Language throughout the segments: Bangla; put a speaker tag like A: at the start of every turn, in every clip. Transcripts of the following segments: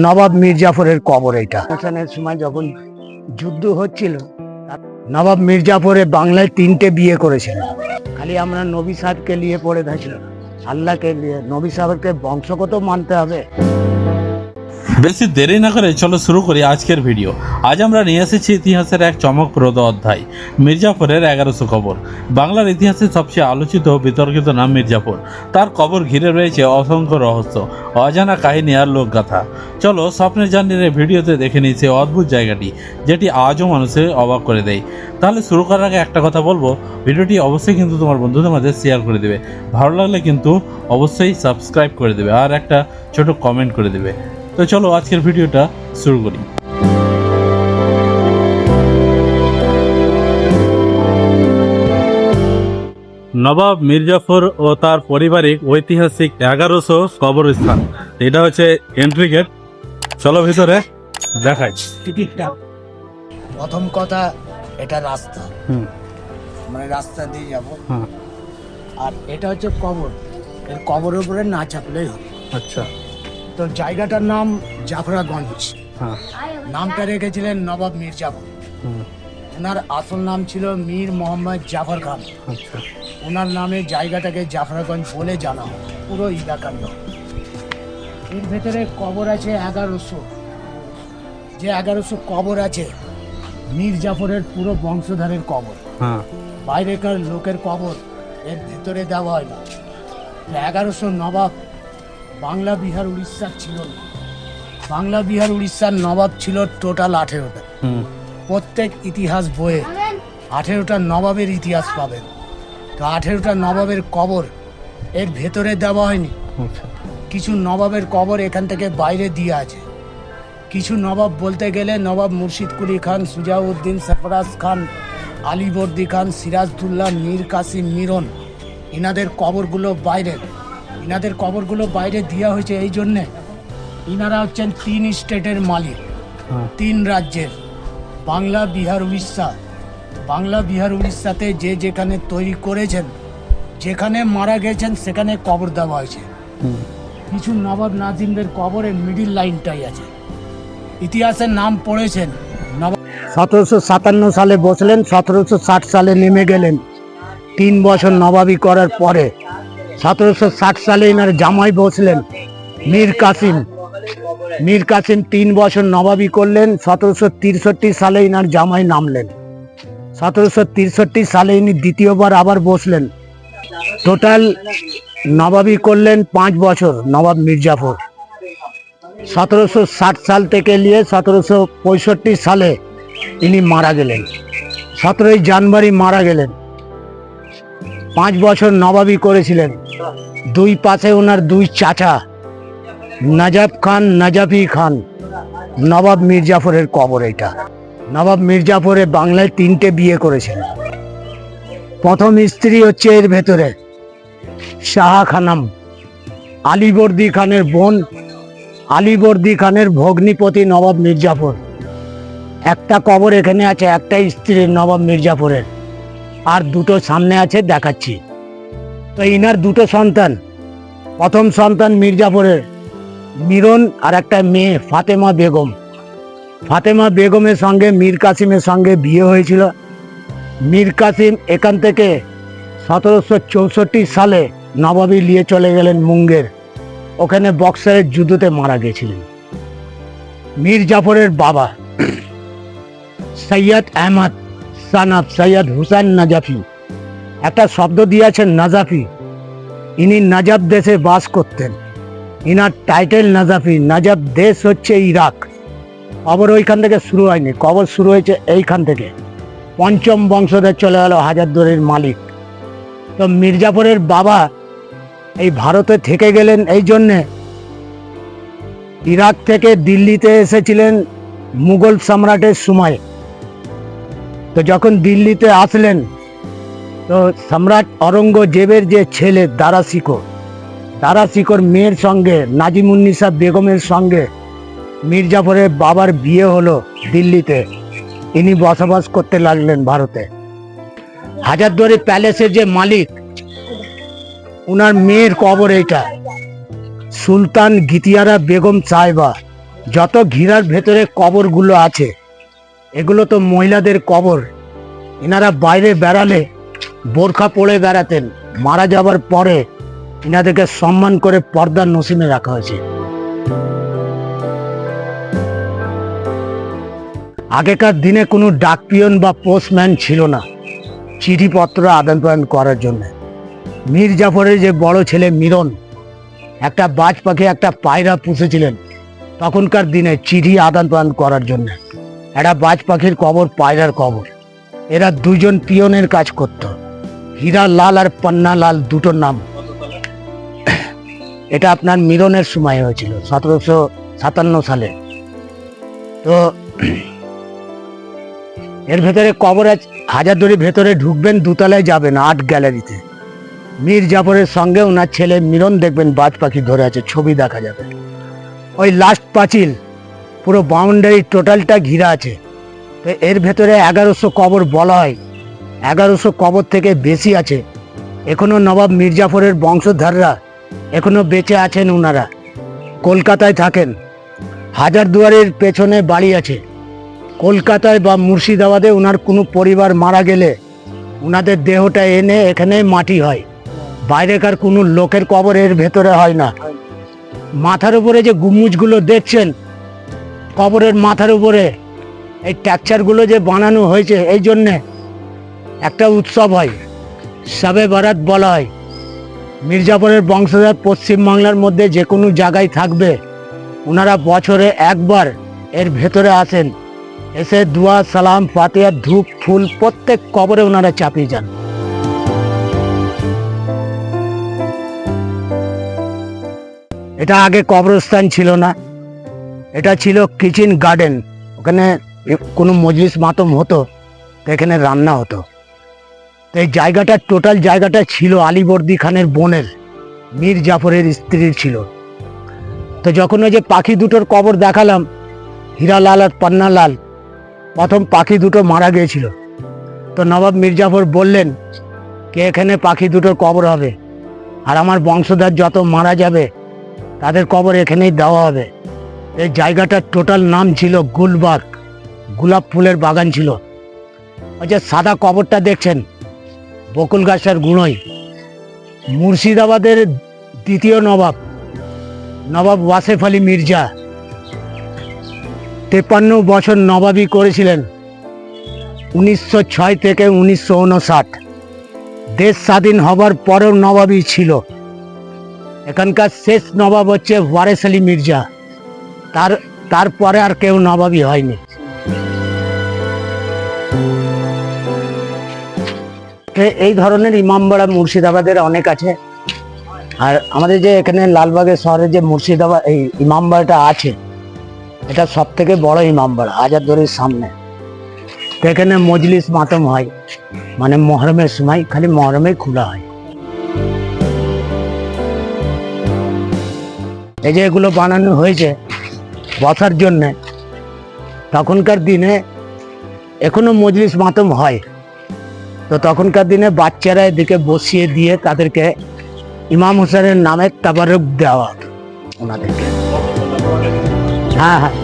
A: নবাব মির্জাফরের কবর এটা। শাসনের সময় যখন যুদ্ধ হচ্ছিল, নবাব মির্জাফরে বাংলায় তিনটে বিয়ে করেছেন খালি আমরা নবী সাহেবকে নিয়ে পড়ে থাকি। আল্লাহকে নিয়ে, নবী সাহেবকে বংশগত মানতে হবে।
B: বেশি দেরি না করে চলো শুরু করি আজকের ভিডিও। আজ আমরা নিয়ে এসেছি ইতিহাসের এক চমকপ্রদ অধ্যায়, মির্জাফরের এগারোশো কবর। বাংলার ইতিহাসে সবচেয়ে আলোচিত বিতর্কিত নাম মির্জাফর। তার কবর ঘিরে রয়েছে অসংখ্য রহস্য, অজানা কাহিনী আর লোকগাথা। চলো স্বপ্নের জার্নির ভিডিওতে দেখে নিই সেই অদ্ভুত জায়গাটি, যেটি আজও মানুষের অবাক করে দেয়। তাহলে শুরু করার আগে একটা কথা বলব, ভিডিওটি অবশ্যই কিন্তু তোমার বন্ধুদের মাঝে শেয়ার করে দেবে। ভালো লাগলে কিন্তু অবশ্যই সাবস্ক্রাইব করে দেবে আর একটা ছোট কমেন্ট করে দেবে। তো চলো আজকের ভিডিওটা শুরু করি। নবাব মির্জাফর ও তার পারিবারিক ঐতিহাসিক এগারোশো কবরস্থান। এটা হচ্ছে এন্ট্রি গেট চলো ভিতরে দেখাই।
A: টিকিটটা। প্রথম কথা এটা রাস্তা। মানে রাস্তা দিয়ে যাব।
B: হ্যাঁ।
A: আর এটা হচ্ছে কবর। এর কবরের উপরে না চাপলেই হবে।
B: আচ্ছা।
A: তো জায়গাটার নাম জাফরাগঞ্জ
B: হ্যাঁ।
A: নামটা রেখেছিলেন নবাব মির্জাফর
B: হুম,
A: ওনার আসল নাম ছিল মীর মোহাম্মদ জাফর খান।
B: আচ্ছা।
A: ওনার নামে জায়গাটাকে জাফরাগঞ্জ বলে জানা পুরো নাম। এর ভেতরে কবর আছে এগারোশো। যে এগারোশো কবর আছে মীর জাফরের পুরো বংশধরের কবর।
B: হ্যাঁ।
A: বাইরেকার লোকের কবর এর ভেতরে দেওয়া হয় না। এগারোশো নবাব বাংলা বিহার উড়িষ্যার ছিল না। বাংলা বিহার উড়িষ্যার নবাব ছিল টোটাল আঠেরোটা। প্রত্যেক ইতিহাস বইয়ে আঠেরোটা নবাবের ইতিহাস পাবেন। তো আঠেরোটা নবাবের কবর এর ভেতরে দেওয়া হয়নি।
B: আচ্ছা।
A: কিছু নবাবের কবর এখান থেকে বাইরে দিয়ে আছে। কিছু নবাব বলতে গেলে নবাব মুর্শিদ কুলি খান সুজাউদ্দিন সরফরাজ খান আলিবর্দি খান সিরাজদুল্লাহ মীর কাসিম মিরন এনাদের কবরগুলো বাইরে। ইনাদের কবরগুলো বাইরে দেওয়া হয়েছে এই জন্যে। ইনারা হচ্ছেন তিন স্টেটের মালিক
B: হ্যাঁ।
A: তিন রাজ্যের। বাংলা বিহার উড়িষ্যা। বাংলা বিহার উড়িষ্যাতে যে যেখানে তৈরি করেছেন যেখানে মারা গেছেন সেখানে কবর দেওয়া হয়েছে। কিছু নবাব নাজিমদের কবরের মিডিল লাইনটাই আছে। ইতিহাসের নাম পড়েছেন নবাব সতেরোশো সাতান্ন সালে বসলেন সতেরোশো ষাট সালে নেমে গেলেন। তিন বছর নবাবি করার পরে সতেরোশো ষাট সালে এনার জামাই বসলেন মীর কাসিম। মীর কাসিম তিন বছর নবাবি করলেন, সতেরোশো তিরষট্টি সালে এনার জামাই নামলেন। সতেরোশো তিরষট্টি সালে ইনি দ্বিতীয়বার আবার বসলেন। টোটাল নবাবি করলেন পাঁচ বছর, নবাব মির্জাফর। সতেরোশো ষাট সাল থেকে নিয়ে সতেরোশো পঁয়ষট্টি সালে ইনি মারা গেলেন। সতেরোই জানুয়ারি মারা গেলেন। পাঁচ বছর নবাবি করেছিলেন। দুই পাশে ওনার দুই চাচা, নাজাব খান নাজাফি খান। নবাব মির্জাফরের কবর এটা। নবাব মির্জাফরে বাংলায় তিনটে বিয়ে করেছেন প্রথম স্ত্রী হচ্ছে এর ভেতরে, শাহ খানাম। আলিবর্দি খানের বোন, আলিবর্দি খানের ভগ্নিপতি নবাব মির্জাফর। একটা কবর এখানে আছে একটা স্ত্রীর নবাব মির্জাফরের। আর দুটো সামনে আছে, দেখাচ্ছি। তো ইনার দুটো সন্তান। প্রথম সন্তান মির্জাফরের মিরন আর একটা মেয়ে, ফাতেমা বেগম। ফাতেমা বেগমের সঙ্গে, মীর কাসিমের সঙ্গে বিয়ে হয়েছিল। মীর কাসিম এখান থেকে সতেরোশো চৌষট্টি সালে নবাবী নিয়ে চলে গেলেন মুঙ্গের। ওখানে বক্সারের যুদ্ধতে মারা গেছিলেন। মীর জাফরের বাবা, সৈয়দ আহমদ সানাব সৈয়দ হুসাইন নাজাফি একটা শব্দ দিয়েছেন নাজাফি। ইনি নাজাব দেশে বাস করতেন। ইনার টাইটেল নাজাফি, নাজাব দেশ হচ্ছে ইরাক। কবর ওইখান থেকে শুরু হয়নি। কবর শুরু হয়েছে এইখান থেকে। পঞ্চম বংশধর চলে গেল হাজারদুয়ারির মালিক। তো মির্জাফরের বাবা এই ভারতে থেকে গেলেন এই জন্যে। ইরাক থেকে দিল্লিতে এসেছিলেন মুঘল সম্রাটের সময়। তো যখন দিল্লিতে আসলেন তো সম্রাট অরঙ্গজেবের যে ছেলে দারা শিকো দারা শিকোর মেয়ের সঙ্গে নাজিমুন্নিসা বেগমের সঙ্গে মির্জাফরের বাবার বিয়ে হলো দিল্লিতে। ইনি বসবাস করতে লাগলেন ভারতে। হাজারদুয়ারি প্যালেসের যে মালিক, উনার মেয়ের কবর এইটা। সুলতান গিতিয়ারা বেগম সাহেবা, যত ঘিরার ভেতরে কবরগুলো আছে, এগুলো তো মহিলাদের কবর। এনারা বাইরে বেড়ালে বোরখা পরে বেড়াতেন। মারা যাবার পরে এনাদেরকে সম্মান করে পর্দার নসিমে রাখা হয়েছে। আগেকার দিনে কোনো ডাকপিয়ন বা পোস্টম্যান ছিল না, চিঠিপত্র আদান প্রদান করার জন্য। মীর জাফরের যে বড় ছেলে মিরন, একটা বাজ পাখি একটা পায়রা পুষেছিলেন তখনকার দিনে চিঠি আদান প্রদান করার জন্য। একটা বাজ পাখির কবর, পায়রার কবর। এরা দুজন পিয়নের কাজ করত। হীরা লাল আর পান্না লাল দুটো নাম। এটা আপনার মিলনের সময় হয়েছিল, সতেরোশো সাতান্ন সালে। তো এর ভেতরে কবর আছে হাজারদুয়ারি ভেতরে ঢুকবেন, দুতলায় যাবেন, আর্ট গ্যালারিতে। মীর জাফরের সঙ্গে ওনার ছেলে মিরন দেখবেন, বাজ পাখি ধরে আছে, ছবি দেখা যাবে। ওই লাস্ট পাঁচিল, পুরো বাউন্ডারি টোটালটা ঘিরা আছে। তো এর ভেতরে এগারোশো কবর বলা হয়। এগারোশো কবর থেকে বেশি আছে। এখনও নবাব মির্জাফরের বংশধররা এখনও বেঁচে আছেন ওনারা কলকাতায় থাকেন। হাজারদুয়ারের পেছনে বাড়ি আছে। কলকাতায় বা মুর্শিদাবাদে ওনার কোনো পরিবার মারা গেলে ওনাদের দেহটা এনে এখানে মাটি হয়। বাইরেকার কোনো লোকের কবর এর ভেতরে হয় না। মাথার উপরে যে গুমুজগুলো দেখছেন, কবরের মাথার উপরে এই ট্যাকচারগুলো যে বানানো হয়েছে, এই জন্যে একটা উৎসব হয়। সাবে বারাত বলা হয়। মির্জাপুরের বংশধর পশ্চিমবাংলার মধ্যে যে কোনো জায়গায় থাকবে। ওনারা বছরে একবার এর ভেতরে আসেন। এসে দুয়া, সালাম পাতিয়া ধূপ, ফুল প্রত্যেক কবরে ওনারা চাপিয়ে যান। এটা আগে কবরস্থান ছিল না। এটা ছিল কিচেন গার্ডেন। ওখানে কোনো মজলিস মাতম হতো। এখানে রান্না হতো। তো এই জায়গাটা টোটাল জায়গাটা ছিল আলীবর্দী খানের বোনের, মীর জাফরের স্ত্রীর ছিল। তো যখন ওই যে পাখি দুটোর কবর দেখালাম, হীরালাল আর পান্নালাল, প্রথম পাখি দুটো মারা গিয়েছিল। তো নবাব মির্জাফর বললেন, কে এখানে পাখি দুটোর কবর হবে? আর আমার বংশধর যত মারা যাবে, তাদের কবর এখানেই দেওয়া হবে। এই জায়গাটার টোটাল নাম ছিল গুলবাগ গোলাপ ফুলের বাগান ছিল। ওই যে সাদা কবরটা দেখছেন বকুল গাছটার গুঁড়োই মুর্শিদাবাদের দ্বিতীয় নবাব নবাব ওয়াসেফ আলী মির্জা। তেপান্ন বছর নবাবি করেছিলেন উনিশশো ছয় থেকে উনিশশো উনষাট দেশ স্বাধীন হবার পরেও নবাবই ছিল। এখানকার শেষ নবাব হচ্ছে ওয়ারেস আলী মির্জা। তার, তারপরে আর কেউ নবাবি হয়নি। এই ধরনের ইমামবাড়া মুর্শিদাবাদের অনেক আছে। আর আমাদের যে এখানে লালবাগের শহরে যে মুর্শিদাবাদ, এই ইমামবাড়াটা আছে। এটা সব থেকে বড় ইমামবাড়া হাজারদুয়ারির সামনে। তো এখানে মজলিস মাতম হয় মানে মহরমের সময়, খালি মহরমেই খোলা হয়। এই যে এগুলো বানানো হয়েছে বসার জন্যে, তখনকার দিনে এখনও মজলিস মাতম হয়। তো তখনকার দিনে বাচ্চারা এদিকে বসিয়ে দিয়ে তাদেরকে ইমাম হোসেনের নামে তাবারক দেওয়া ওনাদেরকে। হ্যাঁ হ্যাঁ।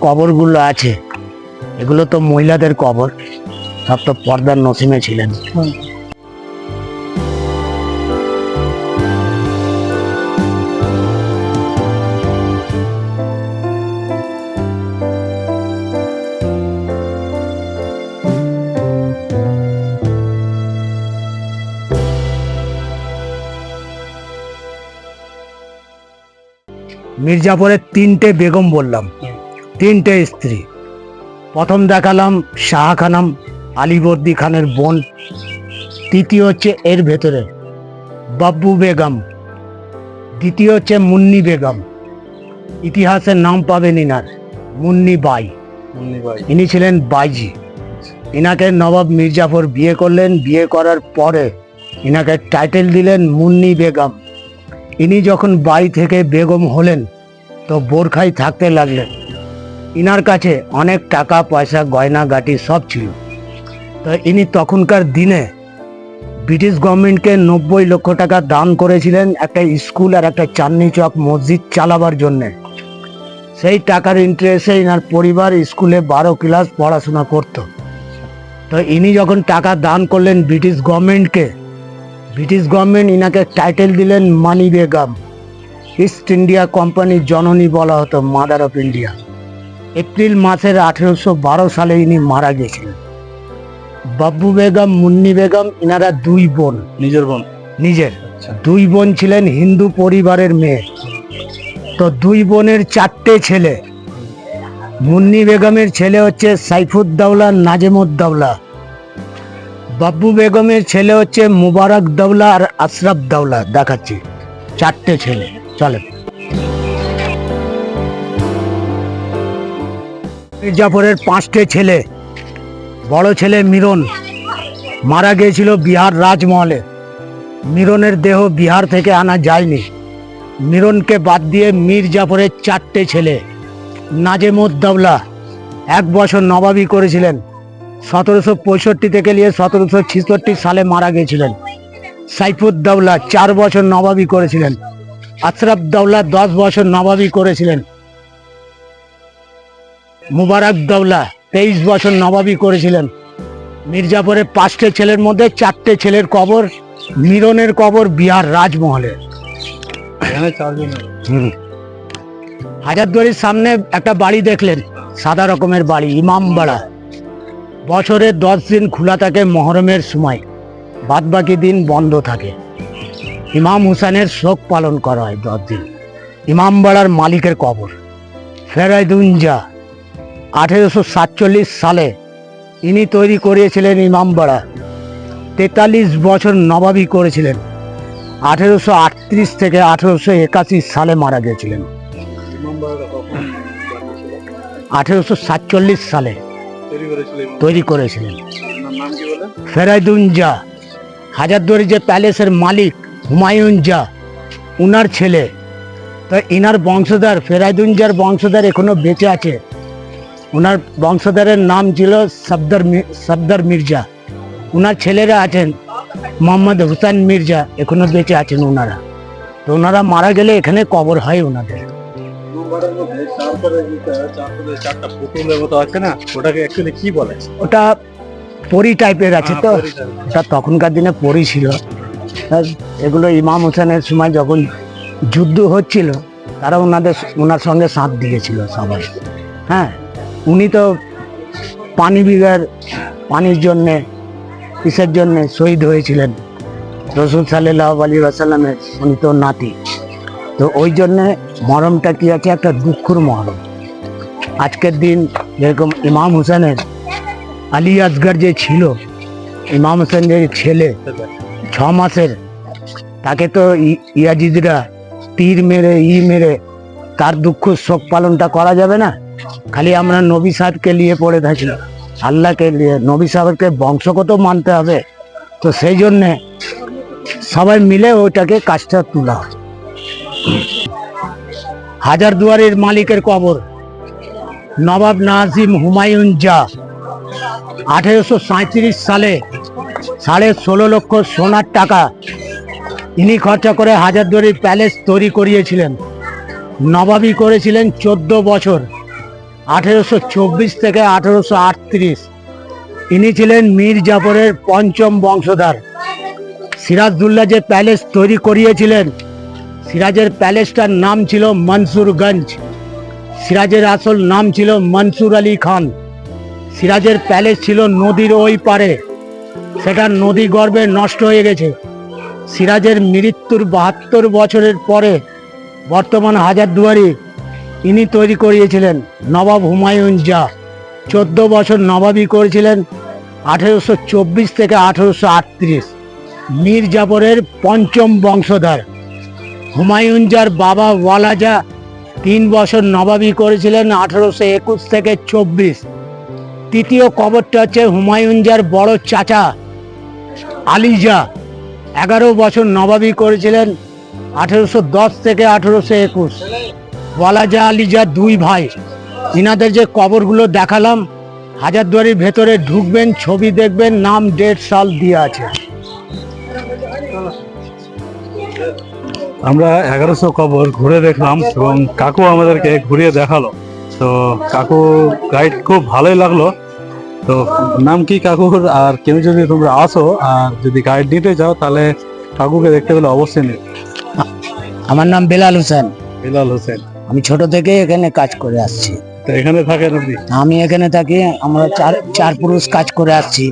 A: কবরগুলো আছে। এগুলো তো মহিলাদের কবর। সব তো পর্দার নসিমে ছিলেন। মির্জাপুরের তিনটে বেগম বললাম। তিনটে স্ত্রী। প্রথম দেখালাম শাহ খানাম আলিবর্দি খানের বোন। তৃতীয় হচ্ছে এর ভেতরে বাব্বু বেগম। দ্বিতীয় হচ্ছে মুন্নি বেগম। ইতিহাসের নাম পাবেন ইনার মুন্নি বাই। ইনি ছিলেন বাইজি। ইনাকে নবাব মির্জাফর বিয়ে করলেন। বিয়ে করার পরে ইনাকে টাইটেল দিলেন মুন্নি বেগম। ইনি যখন বাই থেকে বেগম হলেন তো বোরখাই থাকতে লাগলেন। ইনার কাছে অনেক টাকা, পয়সা, গয়না, গাটি সব ছিল। তো ইনি তখনকার দিনে ব্রিটিশ গভর্নমেন্টকে নব্বই লক্ষ টাকা দান করেছিলেন একটা স্কুল আর একটা চাঁদনি চক মসজিদ চালাবার জন্যে। সেই টাকার ইন্টারেস্টে ইনার পরিবার স্কুলে বারো ক্লাস পড়াশোনা করত। তো ইনি যখন টাকা দান করলেন ব্রিটিশ গভর্নমেন্টকে, ব্রিটিশ গভর্নমেন্ট ইনাকে টাইটেল দিলেন মানি বেগম ইস্ট ইন্ডিয়া কোম্পানির জননী বলা হতো মাদার অফ ইন্ডিয়া। এপ্রিল মাসের আঠেরোশো বারো সালে ইনি মারা গেছিলেন। বাব্বু বেগম মুন্নি বেগম ইনারা দুই বোন।
B: নিজের বোন?
A: নিজের।
B: আচ্ছা।
A: দুই বোন ছিলেন হিন্দু পরিবারের মেয়ে। তো দুই বোনের চারটে ছেলে। মুন্নি বেগমের ছেলে হচ্ছে সাইফুদ্দৌলা নাজেমুদ্দৌলা। বাব্বু বেগমের ছেলে হচ্ছে মুবারক দৌলা আর আশরাফ দৌলা দেখাচ্ছি। চারটে ছেলে। চলেন। মির্জাপুরের পাঁচটে ছেলে, বড় ছেলে মিরন, মারা গিয়েছিল বিহার রাজমহলে। মিরনের দেহ বিহার থেকে আনা যায়নি। মিরনকে বাদ দিয়ে মীর চারটে ছেলে নাজেমুদ্দৌলা এক বছর নবাবি করেছিলেন। সতেরোশো পঁয়ষট্টি থেকে নিয়ে সতেরোশো ছিষট্টি সালে মারা গিয়েছিলেন। সাইফুদ্দৌলা চার বছর নবাবি করেছিলেন। আশরাফ দৌলা দশ বছর নবাবি করেছিলেন। মুবারক দৌলা তেইশ বছর নবাবি করেছিলেন। মির্জাপুরের পাঁচটে ছেলের মধ্যে চারটে ছেলের কবর, মিরনের কবর, বিহার রাজমহলে
B: এখানে
A: হাজারদুয়ারির সামনে একটা বাড়ি দেখলেন, সাদা রকমের বাড়ি ইমামবাড়া বছরের দশ দিন খোলা থাকে মহরমের সময় বাদ বাকি দিন বন্ধ থাকে। ইমাম হুসেনের শোক পালন করা হয় দশ দিন ইমামবাড়ার মালিকের কবর ফেরাইদুঞ্জা আঠেরোশো সাতচল্লিশ সালে ইনি তৈরি করিয়েছিলেন ইমামবাড়া তেতাল্লিশ বছর নবাবি করেছিলেন। আঠেরোশো আটত্রিশ থেকে আঠেরোশো একাশি সালে মারা গেছিলেন আঠেরোশো সাতচল্লিশ সালে
B: তৈরি করেছিলেন।
A: তৈরি করেছিলেন
B: নাম কি বলে
A: ফেরাইদুন জা হাজারদুয়ারি যে প্যালেসের মালিক হুমায়ুন জা উনার ছেলে। তো ইনার বংশধর ফেরাইদুন জার বংশধর এখনও বেঁচে আছে। ওনার বংশধরের নাম ছিল সফদর মি- সফদর মির্জা। ওনার ছেলেরা আছেন মোহাম্মদ হুসাইন মির্জা এখনও বেঁচে আছেন ওনারা তো ওনারা মারা গেলে এখানে কবর হয় ওনাদের ওটা পরি টাইপের আছে তো।
B: হ্যাঁ,
A: ওটা তখনকার দিনে পরি ছিল। এগুলো ইমাম হোসেনের সময় যখন যুদ্ধ হচ্ছিল, তারা ওনাদের ওনার সঙ্গে সাথ দিয়েছিল সবাই। হ্যাঁ উনি তো পানি বিঘার পানির জন্যে, কিসের জন্যে শহীদ হয়েছিলেন? রসুল সাল্লাহ আলী আসাল্লামের উনি তো নাতি। তো ওই জন্যে মরমটা কি আছে? একটা দুঃখর মরম। আজকের দিন যেরকম ইমাম হোসেনের আলী আসগর যে ছিল, ইমাম হোসেন যে ছেলে মাসের তাকে তো ইয়াজিদরা তীর মেরে, ই মেরে তার দুঃখ শোক পালনটা করা যাবে না? খালি আমরা নবী সাহেবকে নিয়ে পড়ে থাকি, আল্লাহকে নিয়ে। নবী সাহেবকে বংশগত মানতে হবে। তো সেই জন্যে সবাই মিলে ওইটাকে কাজটা তোলা। হাজার দুয়ারের মালিকের কবর, নবাব নাজিম হুমায়ুন জা আঠেরোশো সাঁত্রিশ সালে সাড়ে ষোলো লক্ষ সোনার টাকা ইনি খরচা করে হাজারদুয়ারি প্যালেস তৈরি করিয়েছিলেন। নবাবী করেছিলেন চোদ্দ বছর, আঠেরোশো চব্বিশ থেকে আঠেরোশো আটত্রিশ। ইনি ছিলেন মীর জাফরের পঞ্চম বংশধর। সিরাজদুল্লাহ যে প্যালেস তৈরি করিয়েছিলেন, সিরাজের প্যালেসটার নাম ছিল মনসুরগঞ্জ। সিরাজের আসল নাম ছিল মনসুর আলী খান। সিরাজের প্যালেস ছিল নদীর ওই পারে সেটা নদী গর্ভে নষ্ট হয়ে গেছে। সিরাজের মৃত্যুর বাহাত্তর বছরের পরে বর্তমান হাজারদুয়ারি ইনি তৈরি করিয়েছিলেন নবাব হুমায়ুন যা চোদ্দ বছর নবাবী করেছিলেন আঠেরোশো চব্বিশ থেকে আঠেরোশো আটত্রিশ। মীর জাফরের পঞ্চম বংশধর। হুমায়ুন জার বাবা ওয়ালাজা তিন বছর নবাবী করেছিলেন আঠেরোশো একুশ থেকে চব্বিশ। তৃতীয় কবরটা হচ্ছে হুমায়ুন জার বড় চাচা, আলিজা। এগারো বছর নবাবী করেছিলেন আঠেরোশো দশ থেকে আঠেরোশো একুশ। ওয়ালাজা আলিজা দুই ভাই। ইনাদের যে কবরগুলো দেখালাম, হাজারদুয়ারির ভেতরে ঢুকবেন, ছবি দেখবেন, নাম ডেট সাল দিয়ে আছে।
C: আমরা এগারোশো কবর ঘুরে দেখলাম এবং কাকু আমাদেরকে ঘুরিয়ে দেখাল। তো কাকু গাইড খুব ভালোই লাগল। তো নাম কি কাকুর? আর কেউ যদি তোমরা আসো আর যদি গাইড নিতে চাও তাহলে কাকুকে দেখতে পেলে অবশ্যই নেবে।
A: আমার নাম বেলাল হোসেন।
C: বেলাল হোসেন।
A: আমি ছোট থেকে এখানে কাজ করে আসছি।
C: তো এখানে থাকেন আপনি?
A: আমি এখানে থাকি আমরা চার চার পুরুষ কাজ করে আসছি।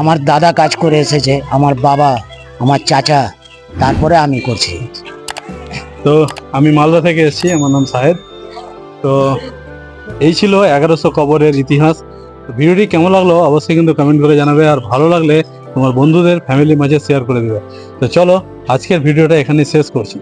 A: আমার দাদা কাজ করে এসেছে আমার বাবা আমার চাচা তারপরে আমি করছি।
C: তো আমি মালদা থেকে এসেছি আমার নাম সাহেব। তো এই ছিল এগারোশো কবরের ইতিহাস। ভিডিওটি কেমন লাগল অবশ্যই কিন্তু কমেন্ট করে জানাবে আর ভালো লাগলে তোমার বন্ধুদের ফ্যামিলির মাঝে শেয়ার করে দেবে। তো চলো, আজকের ভিডিওটা এখানে শেষ করছি।